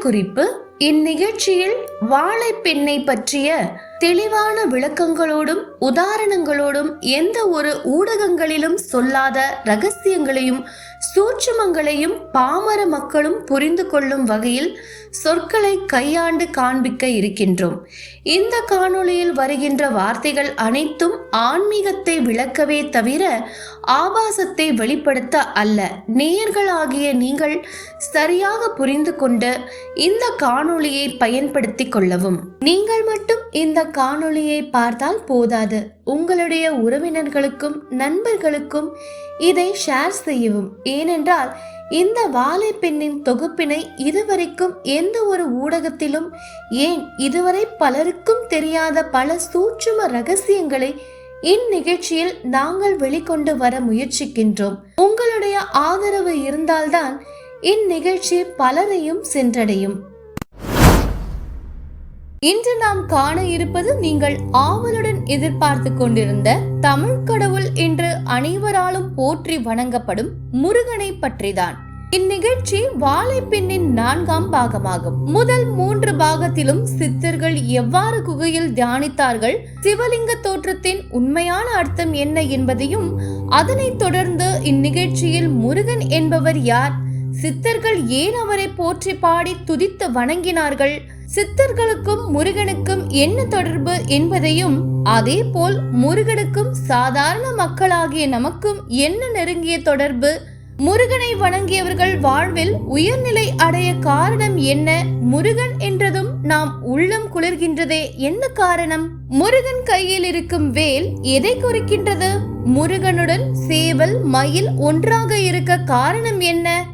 குறிப்பு இந்நிகழ்ச்சியில் வாழைப்பெண்ணை பற்றிய தெளிவான விளக்கங்களோடும் உதாரணங்களோடும் எந்த ஒரு ஊடகங்களிலும் சொல்லாத ரகசியங்களையும் சூட்சுமங்களையும் பாமர மக்களும் புரிந்து கொள்ளும் வகையில் சொற்களை கையாண்டு காண்பிக்க இருக்கின்றோம். இந்த காணொளியில் வருகின்ற வார்த்தைகள் அனைத்தும் ஆன்மீகத்தை விளக்கவே தவிர ஆபாசத்தை வெளிப்படுத்த அல்ல. நேயர்களாகிய நீங்கள் சரியாக புரிந்து கொண்டு இந்த காணொளியை பயன்படுத்திக் கொள்ளவும். நீங்கள் மட்டும் இந்த காணொளியை பார்த்தால் போதாது. உங்களுடைய உறவினர்களுக்கும் நண்பர்களுக்கும் இதை ஷேர் செய்யவும். ஏனென்றால் இந்த வாழைப்பெண்ணின் தொகுப்பினை இதுவரைக்கும் எந்த ஒரு ஊடகத்திலும் ஏன் இதுவரை பலருக்கும் தெரியாத பல சூட்சும ரகசியங்களை இந்நிகழ்ச்சியில் நாங்கள் வெளிக்கொண்டு வர முயற்சிக்கின்றோம். உங்களுடைய ஆதரவு இருந்தால்தான் இந்நிகழ்ச்சி பலரையும் சென்றடையும். இன்று நாம் காண இருப்பது நீங்கள் ஆவலுடன் எதிர்பார்த்து கொண்டிருந்த தமிழ் கடவுள் என்று அனைவராலும் போற்றி வணங்கப்படும் முருகனை பற்றிதான். இந்நிகழ்ச்சி வாழைப்பின்னின் நான்காம் பாகமாகும். முதல் மூன்று பாகத்திலும் சித்தர்கள் எவ்வாறு குகையில் தியானித்தார்கள் சிவலிங்க தோற்றத்தின் உண்மையான அர்த்தம் என்ன என்பதையும் அதனைத் தொடர்ந்து இந்நிகழ்ச்சியில் முருகன் என்பவர் யார் சித்தர்கள் ஏன் அவரை போற்றி பாடி துதித்து வணங்கினார்கள்? சித்தர்களுக்கும் முருகனுக்கும் என்ன தொடர்பு என்பதையும் அதே போல் முருகனுக்கும் சாதாரண மக்களாகிய நமக்கும் என்ன நெருங்கிய தொடர்பு? முருகனை வணங்கியவர்கள் வாழ்வில் உயர்நிலை அடைய காரணம் என்ன? முருகன் என்றதும் நாம் உள்ளம் குளிர்கின்றதே என்ன காரணம்? முருகன் கையில் இருக்கும் வேல் எதை குறிக்கின்றது? முருகனுடன் சேவல் மயில் ஒன்றாக இருக்க காரணம் என்ன?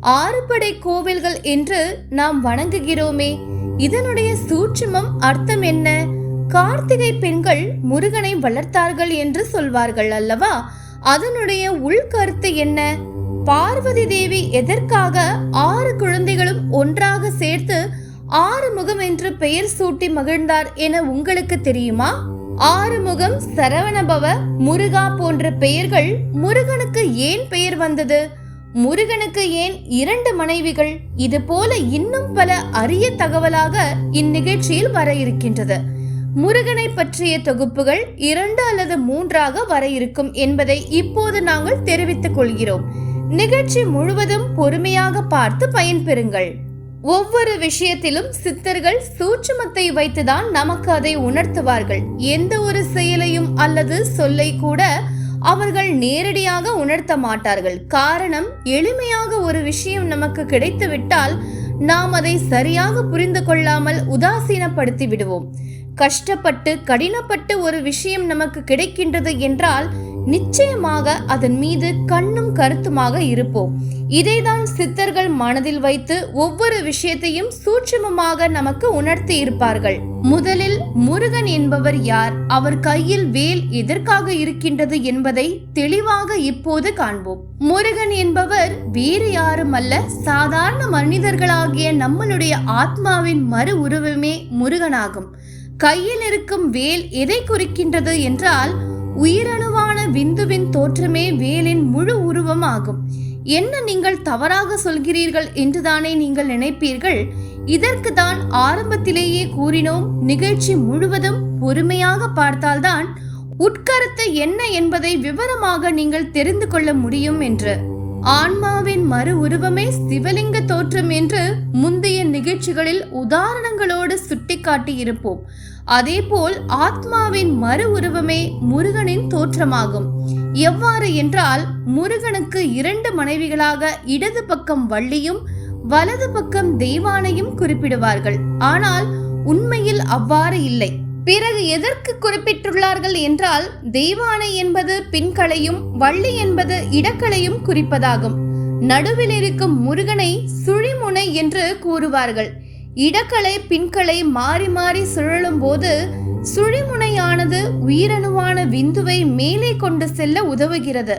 ஆறுபடை கோவில்கள் என்று நாம் வணங்குகிறோமே. இதனுடைய சூட்சுமம் அர்த்தம் என்ன? கார்த்திகை பெண்கள் முருகனை வளர்த்தார்கள் என்று சொல்வார்கள் அல்லவா? அதனுடைய உள்கருத்து என்ன? பார்வதி தேவி எதற்காக ஆறு குழந்தைகளும் ஒன்றாக சேர்த்து ஆறு முகம் என்று பெயர் சூட்டி மகிழ்ந்தார் என உங்களுக்கு தெரியுமா? ஆறுமுகம் சரவணபவ முருகா போன்ற பெயர்கள் முருகனுக்கு ஏன் பெயர் வந்தது? முருகனுக்கு ஏன் இரண்டு மனைவிகள்? இது போல இன்னும் பல அரிய தகவலாக இந்நிகழ்ச்சியில் வர இருக்கின்றது. முருகனை பற்றிய தொகுப்புகள் இரண்டு அல்லது மூன்றாக வர இருக்கும் என்பதை இப்போது நாங்கள் தெரிவித்துக் கொள்கிறோம். நிகழ்ச்சி முழுவதும் பொறுமையாக பார்த்து பயன்பெறுங்கள். ஒவ்வொரு விஷயத்திலும் சித்தர்கள் சூட்சுமத்தை வைத்துதான் நமக்கு அதை உணர்த்துவார்கள். எந்த ஒரு செயலையும் அல்லது சொல்லை கூட அவர்கள் நேரடியாக உணர்த்த மாட்டார்கள். காரணம் எளிமையாக ஒரு விஷயம் நமக்கு கிடைத்துவிட்டால் நாம் அதை சரியாக புரிந்து கொள்ளாமல் உதாசீனப்படுத்தி விடுவோம். கஷ்டப்பட்டு கடினப்பட்டு ஒரு விஷயம் நமக்கு கிடைக்கின்றது என்றால் நிச்சயமாக அதன் மீது கண்ணும் கருத்துமாக இருப்போம். இதைதான் சித்தர்கள் மனதில் வைத்து ஒவ்வொரு விஷயத்தையும் சூட்சுமமாக நமக்கு உணர்த்தி இருப்பார்கள். முதலில் முருகன் என்பவர் யார்? அவர் கையில் வேல் எதற்காக இருக்கின்றது என்பதை தெளிவாக இப்போது காண்போம். முருகன் என்பவர் வேறு யாரும் அல்ல சாதாரண மனிதர்களாகிய நம்மளுடைய ஆத்மாவின் மறு உருவமே முருகனாகும். கையில் இருக்கும் வேல் எதை குறிக்கின்றது என்றால் உயிரணுவான விந்துவின் தோற்றமே வேலின் முழு உருவம் ஆகும் என்ன நீங்கள் தவறாக சொல்கிறீர்கள் என்றுதானே நீங்கள் நினைப்பீர்கள்? இதற்கு தான் ஆரம்பத்திலேயே கூறினோம் நிகழ்ச்சி முழுவதும் பொறுமையாக பார்த்தால்தான் உட்கருத்து என்ன என்பதை விவரமாக நீங்கள் தெரிந்து கொள்ள முடியும் என்று. ஆன்மாவின் மறு உருவமே சிவலிங்க தோற்றம் என்று முந்தைய நிகழ்ச்சிகளில் உதாரணங்களோடு சுட்டிக்காட்டி இருப்போம் அதேபோல் ஆத்மாவின் மறு உருவமே முருகனின் தோற்றமாகும். எவ்வாறு என்றால் முருகனுக்கு இரண்டு மனைவிகளாக இடது பக்கம் வள்ளியும் வலது பக்கம் தெய்வானையும் குறிப்பிடுவார்கள். ஆனால் உண்மையில் அவ்வாறு இல்லை. பிறகு எதற்கு குறிப்பிட்டுள்ளார்கள் என்றால் தெய்வானை என்பது பின்களையும் வள்ளி என்பது இடக்களையும் குறிப்பதாகும். நடுவில் இருக்கும் முருகனை சுழிமுனை என்று கூறுவார்கள். இடக்கலை பின்களை மாறி மாறி சுழலும் போது சுழிமுனையானது உயிரணுவான விந்துவை மேலே கொண்டு செல்ல உதவுகிறது.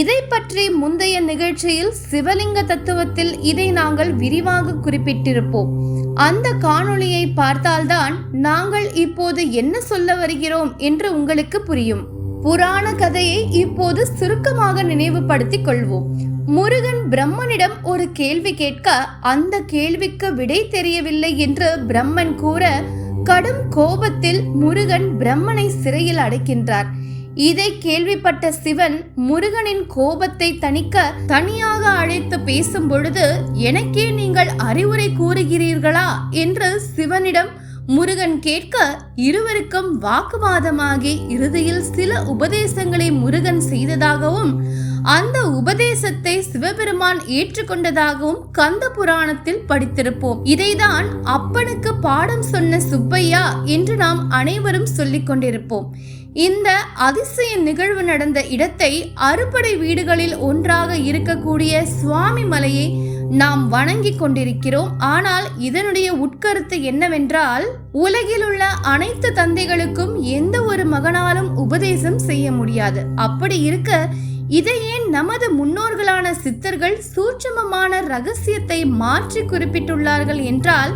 இதை பற்றி முந்தைய நிகழ்ச்சியில் சிவலிங்க தத்துவத்தில் இதை நாங்கள் விரிவாக குறிப்பிட்டிருப்போம். அந்த காணொளியை பார்த்தால்தான் நாங்கள் இப்போது என்ன சொல்ல வருகிறோம் என்று உங்களுக்கு புரியும். புராண கதையை இப்போது சுருக்கமாக நினைவுபடுத்திக் கொள்வோம். முருகன் பிரம்மனிடம் ஒரு கேள்வி கேட்க அந்த கேள்விக்கு விடை தெரியவில்லை என்று பிரம்மன் கூற கடும் கோபத்தில் முருகன் பிரம்மனை சிறையில் அடைக்கின்றார். இதை கேள்விப்பட்ட சிவன் முருகனின் கோபத்தை தணிக்க தனியாக அழைத்து பேசும் பொழுது எனக்கே நீங்கள் அறிவுரை கூறுகிறீர்களா? என்று சிவனிடம் முருகன் கேட்க இருவருக்கும் வாக்குவாதமாகி இறுதியில் சில உபதேசங்களை முருகன் செய்ததாகவும் அந்த உபதேசத்தை சிவபெருமான் ஏற்றுக்கொண்டதாகவும் கந்த புராணத்தில் படித்திருப்போம். இதைதான் அப்பனுக்கு பாடம் சொன்ன சுப்பையா என்று நாம் அனைவரும் சொல்லிக் கொண்டிருப்போம் இந்த அதிசய நிகழ்வு நடந்த இடத்தை அறுபடை வீடுகளில் ஒன்றாக இருக்கக்கூடிய சுவாமி மலையை நாம் வணங்கி கொண்டிருக்கிறோம். ஆனால் இதனுடைய உட்கருத்து என்னவென்றால் உலகில் உள்ள அனைத்து தந்தைகளுக்கும் எந்த ஒரு மகனாலும் உபதேசம் செய்ய முடியாது. அப்படி இருக்க இதையே நமது முன்னோர்களான சித்தர்கள் சூட்சமமான ரகசியத்தை மாற்றி குறிப்பிட்டுள்ளார்கள் என்றால்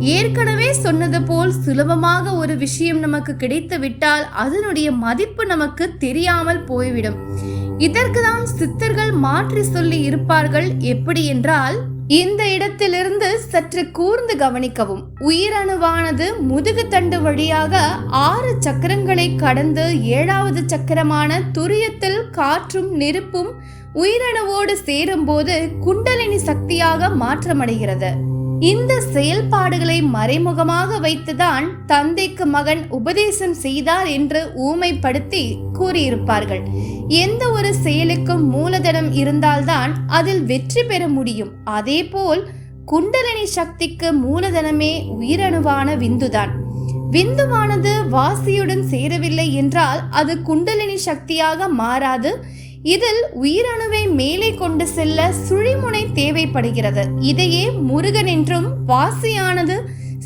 ஏற்கனவே சொன்னது போல் சுலபமாக ஒரு விஷயம் நமக்கு கிடைத்து விட்டால் அதனுடைய மதிப்பு நமக்கு தெரியாமல் போய்விடும். இதற்கு தான் சித்தர்கள் மாற்றி சொல்லி இருப்பார்கள் எப்படி என்றால் இந்த இடத்திலிருந்து சற்று கூர்ந்து கவனிக்கவும். உயிரணுவானது முதுகு தண்டு வழியாக ஆறு சக்கரங்களை கடந்து ஏழாவது சக்கரமான துரியத்தில் காற்றும் நெருப்பும் உயிரணுவோடு சேரும்போது குண்டலினி சக்தியாக மாற்றமடைகிறது. இந்த செயல்பாடுகளை மறைமுகமாக வைத்துதான் தந்தைக்கு மகன் உபதேசம் செய்தார் என்று ஊமைப்படுத்தி கூறியிருப்பார்கள். எந்த ஒரு செயலுக்கும் மூலதனம் இருந்தால்தான் அதில் வெற்றி பெற முடியும். அதேபோல் குண்டலினி சக்திக்கு மூலதனமே உயிரணுவான விந்துதான். விந்துவானது வாசியுடன் சேரவில்லை என்றால் அது குண்டலினி சக்தியாக மாறாது. இதில் உயிரணுவை மேலே கொண்டு செல்ல சுழிமுனை தேவைப்படுகிறது. இதையே முருகன் என்றும் வாசியானது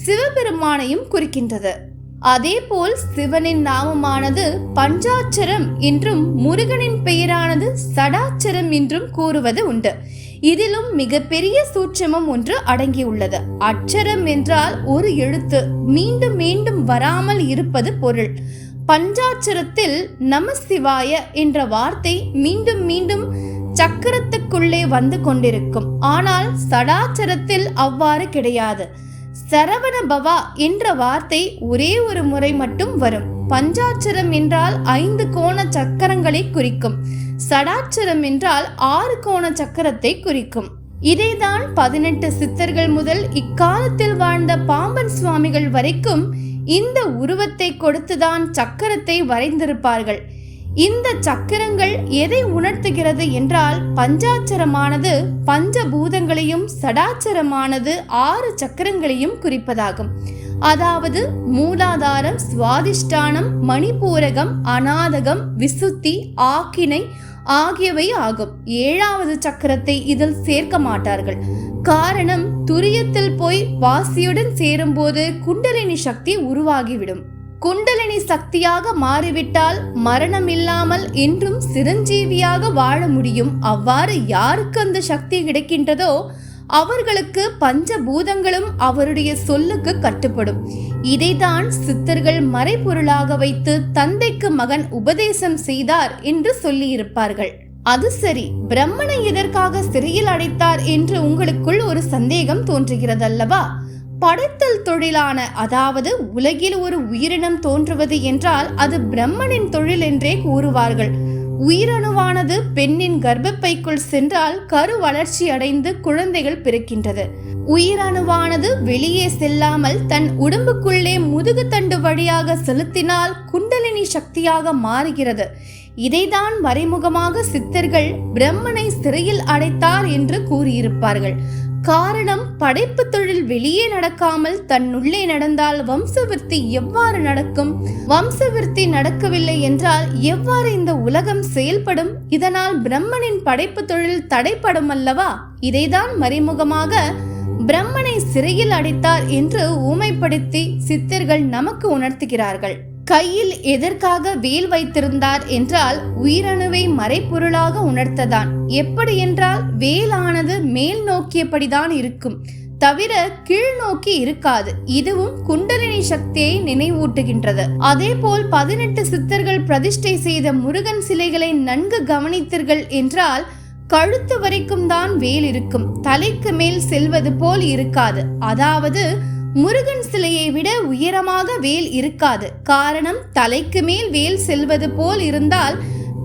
சிவபெருமானையும் குறிக்கின்றது. அதேபோல் சிவனின் நாமமானது பஞ்சாட்சரம் என்றும் முருகனின் பெயரானது சடாட்சரம் என்றும் கூறுவது உண்டு. இதிலும் மிகப்பெரிய சூட்சமம் ஒன்று அடங்கியுள்ளது. அட்சரம் என்றால் ஒரு எழுத்து மீண்டும் மீண்டும் வராமல் இருப்பது பொருள். பஞ்சாட்சரத்தில் நமசிவாய என்ற வார்த்தை மீண்டும் மீண்டும் சக்கரத்துக்குள்ளே வந்து கொண்டிருக்கும். ஆனால் சடாச்சரத்தில் அவ்வாறு கிடையாது. சரவண பவா என்ற வார்த்தை ஒரே ஒரு முறை மட்டும் வரும். பஞ்சாட்சரம் என்றால் ஐந்து கோண சக்கரங்களை குறிக்கும். சடாட்சரம் என்றால் ஆறு கோண சக்கரத்தை குறிக்கும். இதைதான் பதினெட்டு சித்தர்கள் முதல் இக்காலத்தில் வாழ்ந்த பாம்பன் சுவாமிகள் வரைக்கும் இந்த உருவத்தை கொடுத்துதான் சக்கரத்தை வரைந்திருப்பார்கள். இந்த சக்கரங்கள் எதை உணர்த்துகிறது என்றால் பஞ்சாட்சரமானது பஞ்சபூதங்களையும் சடாச்சரமானது ஆறு சக்கரங்களையும் குறிப்பதாகும். அதாவது மூலாதாரம் சுவாதிஷ்டானம் மணிபூரகம் அநாதகம் விசுத்தி ஆக்கினை ஆகியவை ஆகும். ஏழாவது சக்கரத்தை இதில் சேர்க்க மாட்டார்கள். காரணம் துரியத்தில் போய் வாசியுடன் சேரும்போது குண்டலினி சக்தி உருவாகிவிடும். குண்டலினி சக்தியாக மாறிவிட்டால் மரணம் இல்லாமல் என்றும் சிரஞ்சீவியாக வாழ முடியும். அவ்வாறு யாருக்கு அந்த சக்தி கிடைக்கின்றதோ அவர்களுக்கு பஞ்சபூதங்களும் அவருடைய சொல்லுக்கு கட்டுப்படும். இதைதான் சித்தர்கள் மறைபொருளாக வைத்து தந்தைக்கு மகன் உபதேசம் செய்தார் என்று சொல்லியிருப்பார்கள். அது சரி பிரம்மனை எதற்காக சிறையில் அடைத்தார் என்று உங்களுக்குள் ஒரு சந்தேகம் தோன்றுகிறதல்லவா? படைத்தல் தொழிலான அதாவது உலகில் ஒரு உயிரினம் தோன்றுவது என்றால் அது பிரம்மனின் தொழில் என்றே கூறுவார்கள். உயிரணுவானது பெண்ணின் கர்ப்பப்பைக்குள் சென்றால் கரு வளர்ச்சி அடைந்து குழந்தைகள் பிறக்கின்றது. உயிரணுவானது வெளியே செல்லாமல் தன் உடம்புக்குள்ளே முதுகுத்தண்டு வழியாக செலுத்தினால் குண்டலினி சக்தியாக மாறுகிறது. இதைதான் மறைமுகமாக சித்தர்கள் பிரம்மனை சிறையில் அடைத்தார் என்று கூறியிருப்பார்கள். காரணம் படைப்பு தொழில் வெளியே நடக்காமல் தன்னுள்ளே நடந்தால் வம்சவிருத்தி எவ்வாறு நடக்கும்? வம்சவிருத்தி நடக்கவில்லை என்றால் எவ்வாறு இந்த உலகம் செயல்படும்? இதனால் பிரம்மனின் படைப்பு தொழில் தடைப்படும் அல்லவா? இதைதான் மறைமுகமாக பிரம்மனை சிறையில் அடைத்தார் என்று ஊமைப்படுத்தி சித்தர்கள் நமக்கு உணர்த்துகிறார்கள். கையில் எதற்காக வேல் வைத்திருந்தார் என்றால் உயிரணுவை மறைப்பொருளாக உணர்த்ததான். எப்படி என்றால் வேலானது மேல் நோக்கியபடிதான் இருக்கும். தவிர கீழ் நோக்கி இருக்காது. இதுவும் குண்டலினி சக்தியை நினைவூட்டுகின்றது. அதே போல் பதினெட்டு சித்தர்கள் பிரதிஷ்டை செய்த முருகன் சிலைகளை நன்கு கவனித்தீர்கள் என்றால் கழுத்து வரைக்கும் தான் வேல் இருக்கும். தலைக்கு மேல் செல்வது போல் இருக்காது. அதாவது முருகன் சிலையை விட உயரமாக வேல் இருக்காது. காரணம் தலைக்கு மேல் வேல் செல்வது போல் இருந்தால்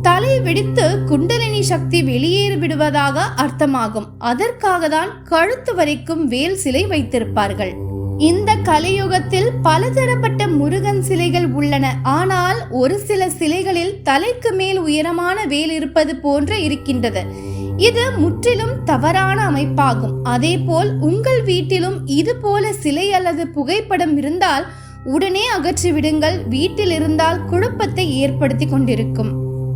தலை வெடித்து குண்டலினி சக்தி வெளியேறி விடுவதாக அர்த்தமாகும். அதற்காக தான் கழுத்து வரைக்கும் வேல் சிலை வைத்திருப்பார்கள். இந்த கலியுகத்தில் பலதரப்பட்ட முருகன் சிலைகள் உள்ளன. ஆனால் ஒரு சில சிலைகளில் தலைக்கு மேல் உயரமான வேல் இருப்பது போன்று இருக்கின்றது. இது முற்றிலும் தவறான அமைப்பாகும். அதேபோல் உங்கள் வீட்டிலும் இது போல சிலை அல்லது புகைப்படம் இருந்தால் உடனே அகற்றிவிடுங்கள். வீட்டில் இருந்தால் குழப்பத்தை ஏற்படுத்தி கொண்டிருக்கும்.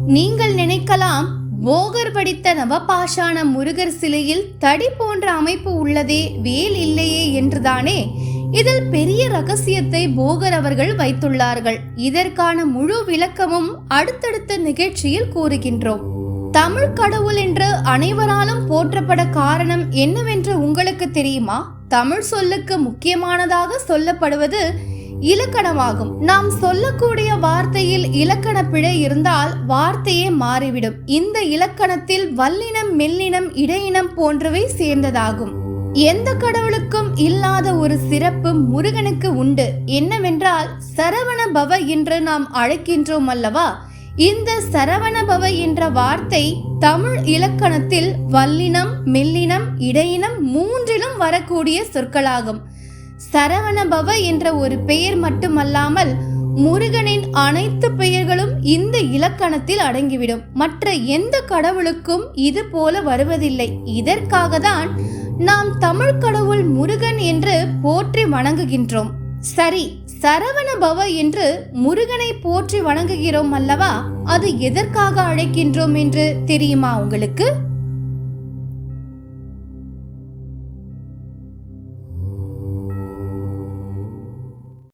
நீங்கள் நினைக்கலாம் போகர் படித்த நவபாஷான முருகர் சிலையில் தடி போன்ற அமைப்பு உள்ளதே வேல் இல்லையே என்றுதானே? இதில் பெரிய ரகசியத்தை போகர் அவர்கள் வைத்துள்ளார்கள். இதற்கான முழு விளக்கமும் அடுத்தடுத்த நிகழ்ச்சியில் கூறுகின்றோம். தமிழ் கடவுள் என்று அனைவராலும் போற்றப்பட காரணம் என்னவென்று உங்களுக்கு தெரியுமா? தமிழ் சொல்லுக்கு முக்கியமானதாக சொல்லப்படுவது இலக்கணமாகும். நாம் சொல்லக்கூடிய வார்த்தையில் இலக்கண பிழை இருந்தால் வார்த்தையே மாறிவிடும். இந்த இலக்கணத்தில் வல்லினம் மெல்லினம் இடையினம் போன்றவை சேர்ந்ததாகும். எந்த கடவுளுக்கும் இல்லாத ஒரு சிறப்பு முருகனுக்கு உண்டு. என்னவென்றால் சரவண பவ என்று நாம் அழைக்கின்றோம் அல்லவா? இந்த சரவணபவ என்ற வார்த்தை தமிழ் இலக்கணத்தில் வல்லினம் மெல்லினம் இடையினம் மூன்றிலும் வரக்கூடிய சொற்களாகும். சரவணபவ என்ற ஒரு பெயர் மட்டுமல்லாமல் முருகனின் அனைத்து பெயர்களும் இந்த இலக்கணத்தில் அடங்கிவிடும். மற்ற எந்த கடவுளுக்கும் இது போல வருவதில்லை. இதற்காக தான் நாம் தமிழ் கடவுள் முருகன் என்று போற்றி வணங்குகின்றோம். சரி சரவண பவ என்று முருகனை போற்றி வணங்குகிறோம் அல்லவா? அது எதற்காக அழைக்கின்றோம் என்று தெரியுமா உங்களுக்கு?